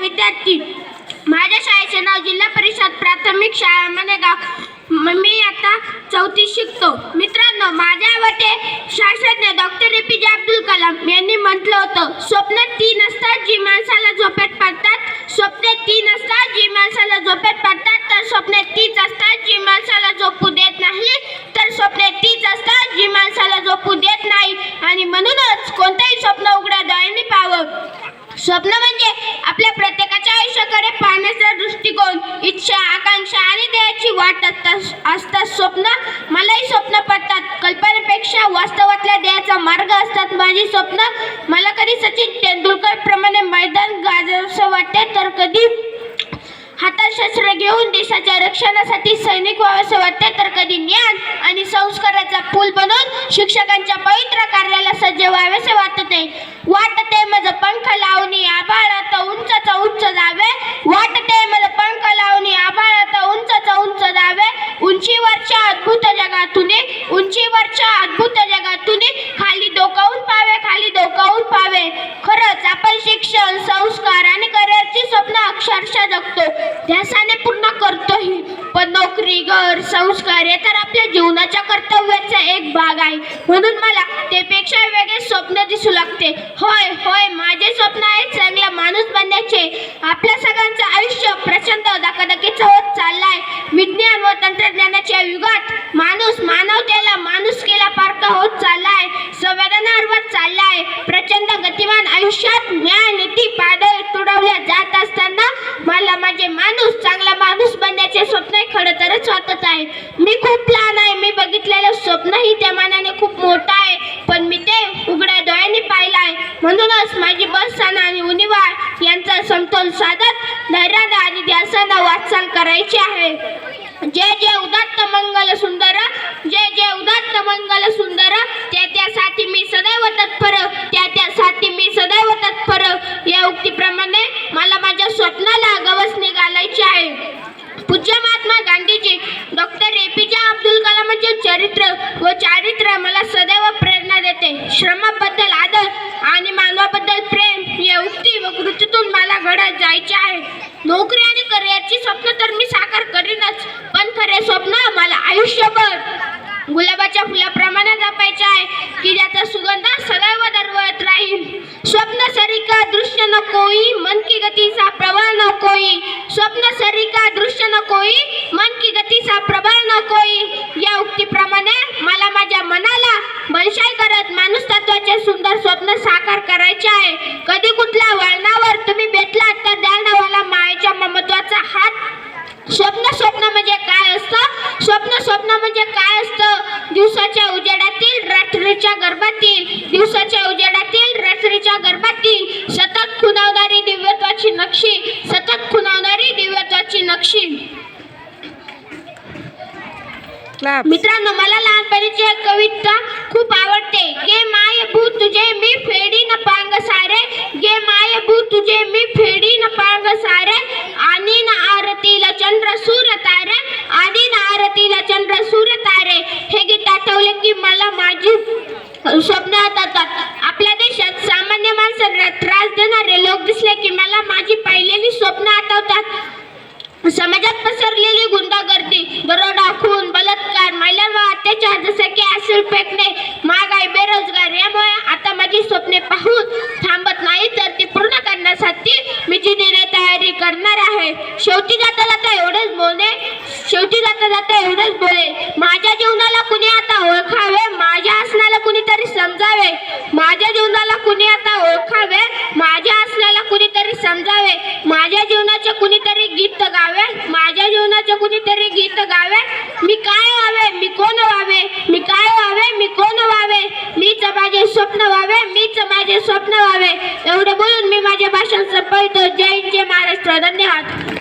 विद्यार्थी. माझ्या शाळेचे नाव जिल्हा परिषद प्राथमिक शाळा मनेगाव मी आता चौथी शिकतो. मित्रांनो माझ्या आवडते शास्त्रज्ञ doctor A P J Abdul Kalam यांनी म्हटलं होतं स्वप्न तीन असतात जी माणसाला झोपेत पडतात. स्वप्ने तीन असतात जी माणसाला झोपेत पडतात. तर स्वप्ने तीच असतात जी माणसाला झोपू देत नाही. तर स्वप्ने तीच असतात जी माणसाला झोपू देत नाही. आणि म्हणूनच कोणतंही स्वप्न उघड्या डोळ्यांनी पाहावं. स्वप्न म्हणजे आपल्या प्रत्येकाच्या आयुष्याकडे पाहण्याचा दृष्टिकोन इच्छा आकांक्षा आणि ध्येयाची वाट असतात असतात स्वप्न. मलाही स्वप्न पडतात. कल्पनेपेक्षा वास्तवातल्या ध्येयाचा मार्ग असतात माझी स्वप्न. मला कधी सचिन तेंडुलकर प्रमाणे मैदान गाजवसं वाटते तर कधी हातात शस्त्र घेऊन देशाच्या रक्षणासाठी सैनिक व्हावंसं वाटते तर कधी ज्ञान आणि संस्काराचा पूल बनवून शिक्षकांच्या पवित्र कार्याला सज्ज व्हावेसे वाटते. वाट वरच्या अद्भुत जगातून खाली डोकावून पावे खाली डोकावून पावे. खरंच आपण शिक्षण संस्कार आणि करिअरची स्वप्न अक्षरशः जगतो. ध्यासाने पूर्ण करतोही. पण नोकरी घर संस्कार हे तर आपल्या जीवनाच्या कर्तव्याचा एक भाग आहे. म्हणून मला त्यापेक्षा वेगळे स्वप्न दिसू लागते. होय होय माझे स्वप्न आहे चांगला माणूस बनण्याचे. आपल्या सगळ्यांचं आयुष्य प्रचंड धकाधकी आयुष्यात ज्ञान नीती पाडळ तुडवल्या जात असताना मला माझे माणूस चांगला माणूस बनण्याचे स्वप्न खरं तरच वाटत आहे. मी खूप लहान आहे मी बघितलेलं स्वप्नही त्या मानाने खूप मोठं आहे. पण मी ते उघड्या डोळ्यांनी पाहिलं आहे. म्हणूनच माझी बसस्थानं आणि उनिवार यांचा समतोल साधत धैर्यानं आणि ध्यासानं वाटचाल करायची आहे. जय जय उदात्त मंगल सुंदर जय जय उदात्त मंगल सुंदर त्या त्यासाठी मी सदैव तत्पर त्या त्यासाठी मी सदैव तत्पर या उक्तीप्रमाणे मला माझ्या स्वप्नाला गवसणी घालायची आहे पूज्य Mahatma Gandhiji doctor A P J Abdul कलामांचे चरित्र व चारित्र्य मला सदैव प्रेरणा देते श्रमाबद्दल आदर आणि मानवाबद्दल प्रेम या उक्ती व कृतीतून मला घडत जायचे आहे. नोकरी आणि करिअरची स्वप्न तर मी साकार करीनच पण खरे स्वप्न मला आयुष्यभर गुलाबाच्या फुलाप्रमाणे जपायचे आहे की ज्याचा सुगंध सदैव दरवळत राहील. स्वप्न सरिका दृश्य नकोई मन की गतीचा प्रवाह नकोई स्वप्न सरिका दृश्य नकोई मन की गतीचा प्रवाह नको कोई या उक्तीप्रमाणे मला माझ्या मनाला बलशाई करत माणूस तत्वाचे सुंदर स्वप्न करायचे आहे. कधी कुठल्या वळणावर तुम्ही भेटलात तर द्याल ना मला मायेच्या ममत्वाचा हात स्वप्न स्वप्न म्हणजे काय असतं? स्वप्न स्वप्न म्हणजे काय असतं? दिवसाच्या उजेडातील रात्रीच्या गर्भातील दिवसाच्या उजेडातील रात्रीच्या गर्भातील. सतत खुणावणारी दिव्यत्वाची नक्षी सतत खुणावणारी दिव्यत्वाची नक्षी. मित्रांनो मला लहानपणीची एक कविता खूप आवडते मला माझी स्वप्न आठवतात. आपल्या देशात सामान्य माणसांना त्रास देणारे लोक दिसले की मला माझी पाहिलेली स्वप्न आठवतात. समाजात पसरलेली गुंडागर्दी दरोडा खून बलात्कार महिलांवर अत्याचार जसे की ऍसिड फेकणे महागाई बेरोजगार यामुळे आता माझी स्वप्ने पाहून थांबत नाही तर ती पूर्ण करण्यासाठी मी जिद्दीने तयारी करणार आहे. शेवटी जाता जाता एवढेच बोलणे शेवटी जाता जाता एवढेच बोले माझ्या जीवनाला कुणी जीवनाचे कुणीतरी गीत गावे? माझ्या जीवनाचे कुणीतरी गीत गावे? मी काय व्हावे? मी कोण व्हावे? मी काय व्हावे? मी कोण व्हावे? मीच माझे स्वप्न व्हावे? मीच माझे स्वप्न व्हावे? एवढे बोलून मी माझे भाषण संपवितो. जय जय महाराष्ट्र. धन्यवाद.